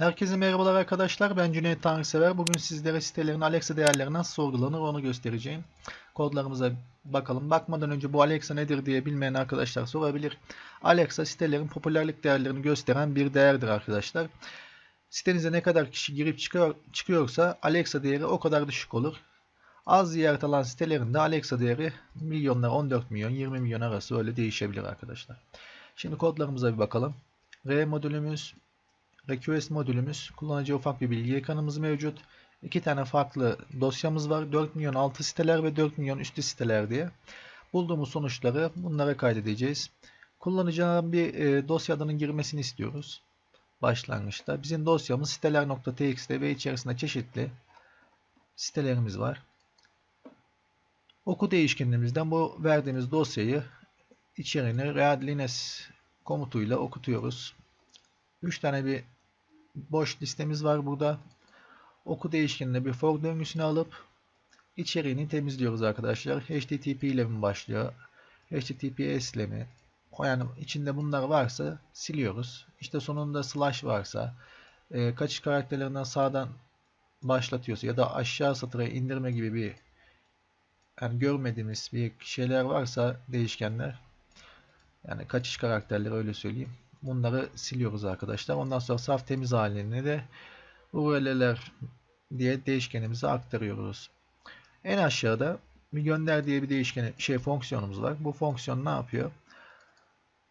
Herkese merhabalar arkadaşlar. Ben Cüneyt Tanrısever. Bugün sizlere sitelerin Alexa değerleri nasıl sorgulanır onu göstereceğim. Kodlarımıza bakalım. Bakmadan önce bu Alexa nedir diye bilmeyen arkadaşlar sorabilir. Alexa sitelerin popülerlik değerlerini gösteren bir değerdir arkadaşlar. Sitenize ne kadar kişi girip çıkıyor, çıkıyorsa Alexa değeri o kadar düşük olur. Az ziyaret alan sitelerinde Alexa değeri milyonlar 14 milyon 20 milyon arası öyle değişebilir arkadaşlar. Şimdi kodlarımıza bir bakalım. R modülümüz request modülümüz kullanıcı ufak bir bilgi ekranımız mevcut. İki tane farklı dosyamız var. 4 milyon altı siteler ve 4 milyon üstü siteler diye. Bulduğumuz sonuçları bunlara kaydedeceğiz. Kullanıcının bir e, dosya adının girmesini istiyoruz. Başlangıçta. Bizim dosyamız siteler.txt ve içerisinde çeşitli sitelerimiz var. Oku değişkenimizden bu verdiğimiz dosyayı içeriğini readlines komutuyla okutuyoruz. 3 tane bir boş listemiz var burada. Oku değişkenine bir for döngüsünü alıp içeriğini temizliyoruz arkadaşlar. HTTP ile mi başlıyor? HTTPS ile mi? Yani içinde bunlar varsa siliyoruz. İşte sonunda slash varsa e, kaçış karakterlerinden sağdan başlatıyorsa ya da aşağı satıra indirme gibi bir yani görmediğimiz bir şeyler varsa değişkenler yani kaçış karakterleri öyle söyleyeyim. Bunları siliyoruz arkadaşlar. Ondan sonra saf temiz halini de URL'ler diye değişkenimize aktarıyoruz. En aşağıda bir gönder diye bir değişken şey fonksiyonumuz var. Bu fonksiyon ne yapıyor?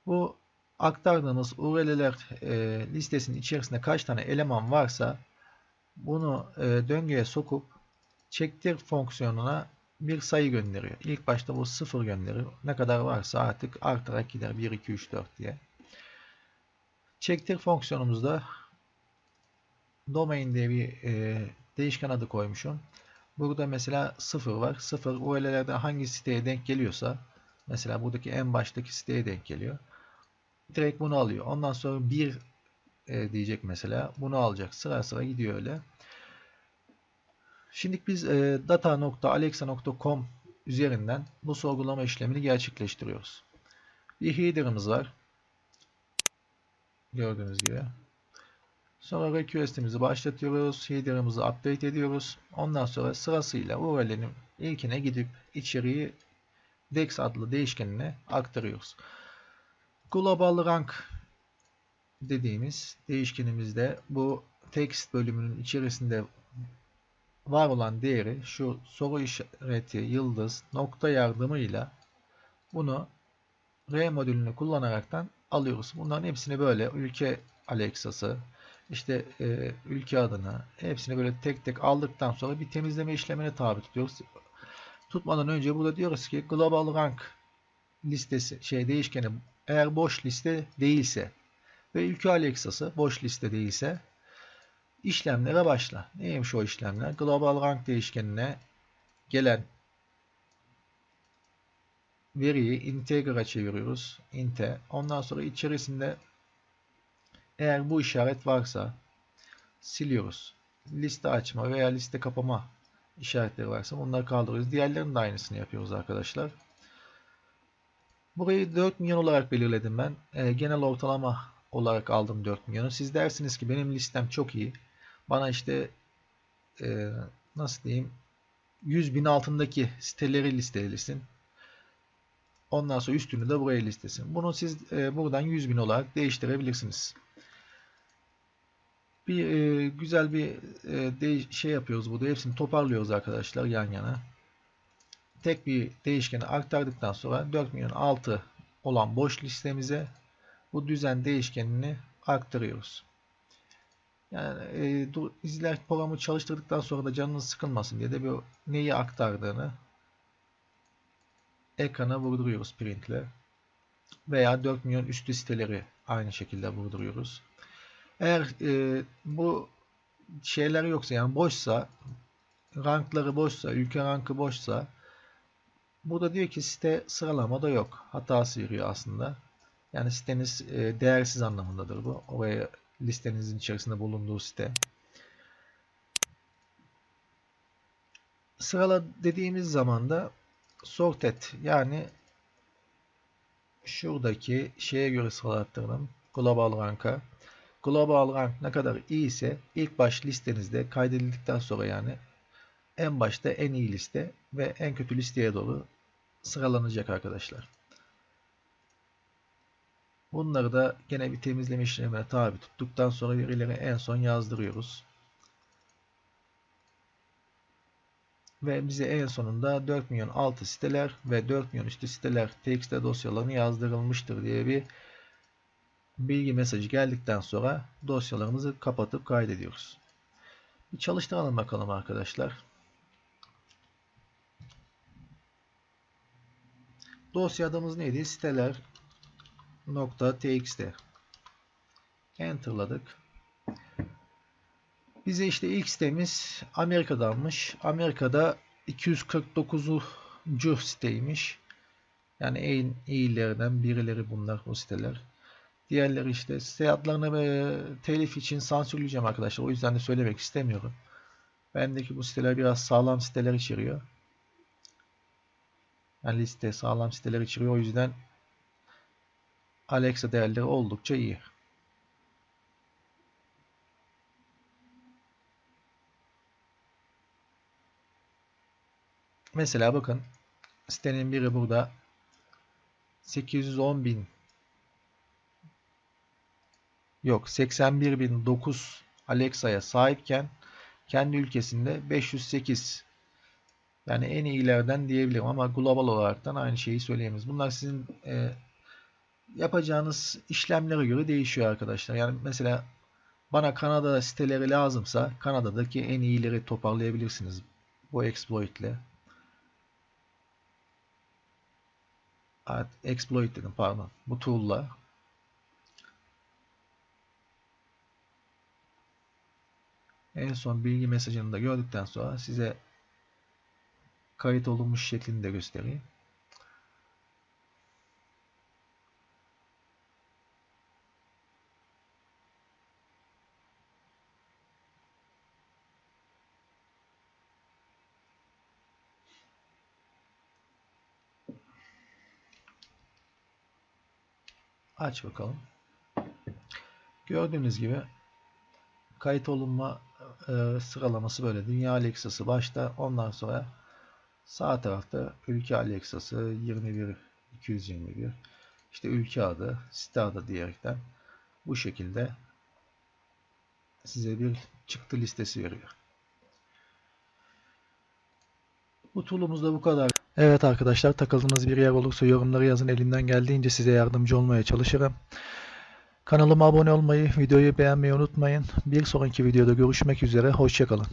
Bu aktardığımız URL'ler e, listesinin içerisinde kaç tane eleman varsa bunu e, döngüye sokup çektir fonksiyonuna bir sayı gönderiyor. İlk başta bu 0 gönderiyor. Ne kadar varsa artık artarak gider. 1, 2, 3, 4 diye. Çektir fonksiyonumuzda domain diye bir e, değişken adı koymuşum. Burada mesela 0 var. 0 URL'lerde hangi siteye denk geliyorsa mesela buradaki en baştaki siteye denk geliyor. Direkt bunu alıyor. Ondan sonra 1 e, diyecek mesela. Bunu alacak. Sıra sıra gidiyor öyle. Şimdi biz e, data.alexa.com üzerinden bu sorgulama işlemini gerçekleştiriyoruz. Bir header'ımız var. Gördüğünüz gibi. Sonra request'imizi başlatıyoruz. Header'ımızı update ediyoruz. Ondan sonra sırasıyla URL'nin ilkine gidip içeriği dex adlı değişkenine aktarıyoruz. Global rank dediğimiz değişkenimizde bu text bölümünün içerisinde var olan değeri şu soru işareti yıldız nokta yardımıyla bunu R modülünü kullanaraktan alıyoruz. Bunların hepsini böyle ülke Alexa'sı işte e, ülke adını hepsini böyle tek tek aldıktan sonra bir temizleme işlemine tabi tutuyoruz. Tutmadan önce burada diyoruz ki global rank listesi şey değişkeni eğer boş liste değilse ve ülke Alexa'sı boş liste değilse işlemlere başla. Neymiş o işlemler? Global rank değişkenine gelen veriyi integer'a çeviriyoruz. Inte. Ondan sonra içerisinde eğer bu işaret varsa siliyoruz. Liste açma veya liste kapama işaretleri varsa bunları kaldırıyoruz. Diğerlerinin de aynısını yapıyoruz arkadaşlar. Burayı 4 milyon olarak belirledim ben. E, genel ortalama olarak aldım 4 milyonu. Siz dersiniz ki benim listem çok iyi. Bana işte e, nasıl diyeyim 100 bin altındaki siteleri listelesin. Ondan sonra üstünü de buraya listesin. Bunu siz e, buradan 100 bin olarak değiştirebilirsiniz. Bir e, güzel bir e, de, şey yapıyoruz burada. Hepsini toparlıyoruz arkadaşlar yan yana. Tek bir değişkeni aktardıktan sonra 4 milyon 6 olan boş listemize bu düzen değişkenini aktarıyoruz. Yani e, dur, izler programı çalıştırdıktan sonra da canınız sıkılmasın diye de bir neyi aktardığını ekrana vurduruyoruz printle. Veya 4 milyon üstü siteleri aynı şekilde vurduruyoruz. Eğer e, bu şeyler yoksa yani boşsa rankları boşsa, ülke rankı boşsa burada diyor ki site sıralamada yok. Hatası veriyor aslında. Yani siteniz e, değersiz anlamındadır bu. Oraya listenizin içerisinde bulunduğu site. Sırala dediğimiz zaman da sort et. Yani şuradaki şeye göre sıralattırdım. Global rank'a. global rank ne kadar iyi ise ilk baş listenizde kaydedildikten sonra yani en başta en iyi liste ve en kötü listeye doğru sıralanacak arkadaşlar. Bunları da gene bir temizleme işlemine tabi tuttuktan sonra verileri en son yazdırıyoruz. Ve bize en sonunda 4 milyon altı siteler ve 4 milyon üstü siteler txt dosyalarını yazdırılmıştır diye bir bilgi mesajı geldikten sonra dosyalarımızı kapatıp kaydediyoruz. Bir çalıştıralım bakalım arkadaşlar. Dosya adımız neydi? Siteler .txt Enter'ladık. Bize işte ilk sitemiz Amerika'danmış. Amerika'da 249. siteymiş. Yani en iyilerden birileri bunlar o siteler. Diğerleri işte site adlarını ve telif için sansürleyeceğim arkadaşlar. O yüzden de söylemek istemiyorum. Bendeki bu siteler biraz sağlam siteler içeriyor. Yani liste sağlam siteler içeriyor. O yüzden Alexa değerleri oldukça iyi. Mesela bakın sitenin biri burada 810 bin yok 81.009 Alexa'ya sahipken kendi ülkesinde 508 yani en iyilerden diyebilirim ama global olaraktan aynı şeyi söyleyemeyiz. Bunlar sizin e, yapacağınız işlemlere göre değişiyor arkadaşlar. Yani mesela bana Kanada siteleri lazımsa Kanada'daki en iyileri toparlayabilirsiniz bu exploit ile. Exploit dedim pardon. Bu tool'la en son bilgi mesajını da gördükten sonra size kayıt olunmuş şeklini de göstereyim. Aç bakalım. Gördüğünüz gibi kayıt olunma e, sıralaması böyle. Dünya Alexa'sı başta ondan sonra sağ tarafta ülke Alexa'sı 21 221 işte ülke adı, site adı diyerekten bu şekilde size bir çıktı listesi veriyor. Bu tool'umuz da bu kadar. Evet arkadaşlar takıldığınız bir yer olursa yorumları yazın. Elimden geldiğince size yardımcı olmaya çalışırım. Kanalıma abone olmayı, videoyu beğenmeyi unutmayın. Bir sonraki videoda görüşmek üzere. Hoşçakalın.